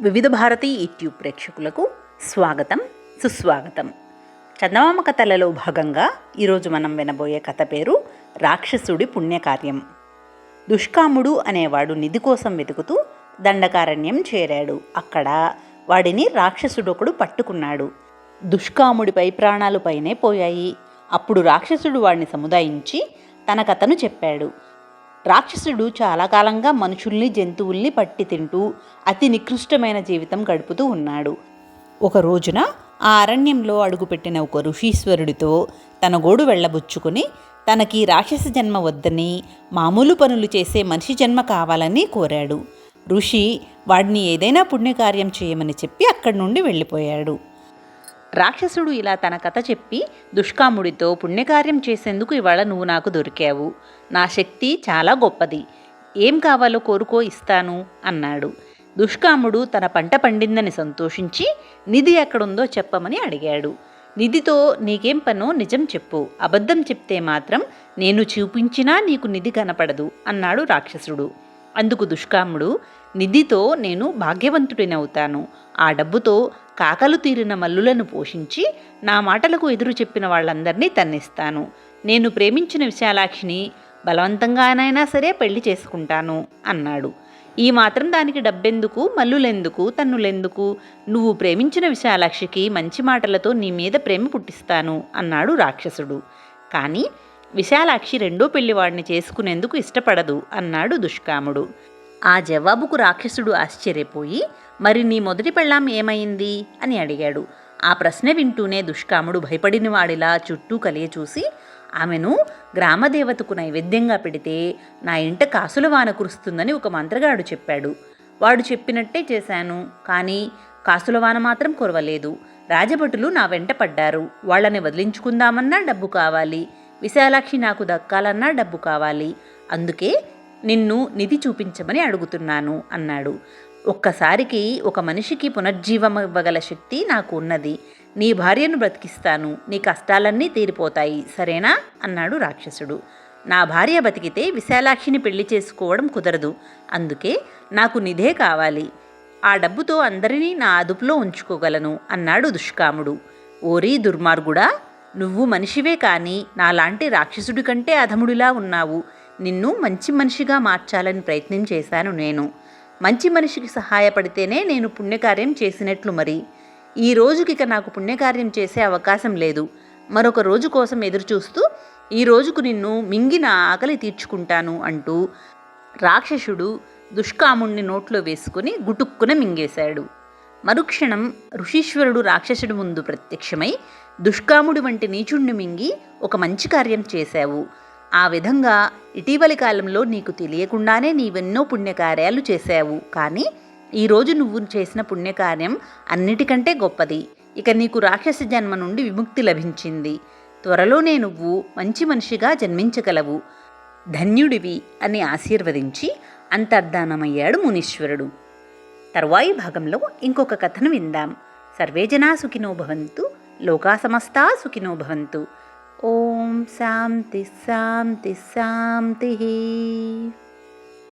వివిధ భారతి యూట్యూబ్ ప్రేక్షకులకు స్వాగతం సుస్వాగతం. చందమామ కథలలో భాగంగా ఈరోజు మనం వినబోయే కథ పేరు రాక్షసుడి పుణ్యకార్యం. దుష్కాముడు అనేవాడు నిధి కోసం వెతుకుతూ దండకారణ్యం చేరాడు. అక్కడ వాడిని రాక్షసుడొకడు పట్టుకున్నాడు. దుష్కాముడిపై ప్రాణాలు పైనే పోయాయి. అప్పుడు రాక్షసుడు వాడిని సముదాయించి తన కథను చెప్పాడు. రాక్షసుడు చాలా కాలంగా మనుషుల్ని జంతువుల్ని పట్టి తింటూ అతి నికృష్టమైన జీవితం గడుపుతూ ఉన్నాడు. ఒక రోజున ఆ అరణ్యంలో అడుగుపెట్టిన ఒక ఋషీశ్వరుడితో తన గోడు వెళ్ళబుచ్చుకుని తనకి రాక్షస జన్మ వద్దని మామూలు పనులు చేసే మనిషి జన్మ కావాలని కోరాడు. ఋషి వాడిని ఏదైనా పుణ్యకార్యం చేయమని చెప్పి అక్కడి నుండి వెళ్ళిపోయాడు. రాక్షసుడు ఇలా తన కథ చెప్పి దుష్కాముడితో పుణ్యకార్యం చేసేందుకు ఇవాళ నువ్వు నాకు దొరికావు. నా శక్తి చాలా గొప్పది. ఏం కావాలో కోరుకో ఇస్తాను అన్నాడు. దుష్కాముడు తన పంట పండిందని సంతోషించి నిధి ఎక్కడుందో చెప్పమని అడిగాడు. నిధితో నీకేం పనో నిజం చెప్పు. అబద్ధం చెప్తే మాత్రం నేను చూపించినా నీకు నిధి కనపడదు అన్నాడు రాక్షసుడు. అందుకు దుష్కాముడు నిధితో నేను భాగ్యవంతుడినవుతాను. ఆ డబ్బుతో కాకలు తీరిన మల్లులను పోషించి నా మాటలకు ఎదురు చెప్పిన వాళ్ళందరినీ తన్నిస్తాను. నేను ప్రేమించిన విశాలాక్షిని బలవంతంగానైనా సరే పెళ్ళి చేసుకుంటాను అన్నాడు. ఈ మాత్రం దానికి డబ్బెందుకు మల్లులెందుకు తన్నులెందుకు? నువ్వు ప్రేమించిన విశాలాక్షికి మంచి మాటలతో నీ మీద ప్రేమ పుట్టిస్తాను అన్నాడు రాక్షసుడు. కానీ విశాలాక్షి రెండో పెళ్ళివాడిని చేసుకునేందుకు ఇష్టపడదు అన్నాడు దుష్కాముడు. ఆ జవాబుకు రాక్షసుడు ఆశ్చర్యపోయి మరి నీ మొదటి పెళ్ళాం ఏమైంది? అని అడిగాడు. ఆ ప్రశ్న వింటూనే దుష్కాముడు భయపడిన వాడిలా చుట్టూ కలియ చూసి ఆమెను గ్రామదేవతకు నైవేద్యంగా పెడితే నా ఇంట కాసుల వాన కురుస్తుందని ఒక మంత్రగాడు చెప్పాడు. వాడు చెప్పినట్టే చేశాను కానీ కాసుల వాన మాత్రం కురవలేదు. రాజభటులు నా వెంట పడ్డారు. వాళ్ళని వదిలించుకుందామన్నా డబ్బు కావాలి. విశాలాక్షి నాకు దక్కాలన్నా డబ్బు కావాలి. అందుకే నిన్ను నిధి చూపించమని అడుగుతున్నాను అన్నాడు. ఒక్కసారికి ఒక మనిషికి పునర్జీవం ఇవ్వగల శక్తి నాకు ఉన్నది. నీ భార్యను బ్రతికిస్తాను. నీ కష్టాలన్నీ తీరిపోతాయి. సరేనా? అన్నాడు రాక్షసుడు. నా భార్య బతికితే విశాలాక్షిని పెళ్ళి చేసుకోవడం కుదరదు. అందుకే నాకు నిధే కావాలి. ఆ డబ్బుతో అందరినీ నా అదుపులో ఉంచుకోగలను అన్నాడు దుష్కాముడు. ఓరీ దుర్మార్గుడా! నువ్వు మనిషివే కానీ నాలాంటి రాక్షసుడి కంటే అధముడిలా ఉన్నావు. నిన్ను మంచి మనిషిగా మార్చాలని ప్రయత్నం చేశాను నేను. మంచి మనిషికి సహాయపడితేనే నేను పుణ్యకార్యం చేసినట్లు మరి. ఈ రోజుకిక నాకు పుణ్యకార్యం చేసే అవకాశం లేదు. మరొక రోజు కోసం ఎదురుచూస్తూ ఈ రోజుకు నిన్ను మింగిన ఆకలి తీర్చుకుంటాను అంటూ రాక్షసుడు దుష్కాముణ్ణి నోట్లో వేసుకుని గుటుక్కున మింగేశాడు. మరుక్షణం ఋషీశ్వరుడు రాక్షసుడి ముందు ప్రత్యక్షమై దుష్కాముడి వంటి నీచుణ్ణి మింగి ఒక మంచి కార్యం చేశావు. ఆ విధంగా ఇటీవలి కాలంలో నీకు తెలియకుండానే నీవెన్నో పుణ్యకార్యాలు చేశావు. కానీ ఈరోజు నువ్వు చేసిన పుణ్యకార్యం అన్నిటికంటే గొప్పది. ఇక నీకు రాక్షస జన్మ నుండి విముక్తి లభించింది. త్వరలోనే నువ్వు మంచి మనిషిగా జన్మించగలవు. ధన్యుడివి అని ఆశీర్వదించి అంతర్ధానమయ్యాడు మునీశ్వరుడు. తర్వాయి భాగంలో ఇంకొక కథను విందాం. సర్వేజనా సుఖినో భవంతు లోకా సమస్తా సుఖినో భవంతు. ఓం శాంతి శాంతి శాంతి.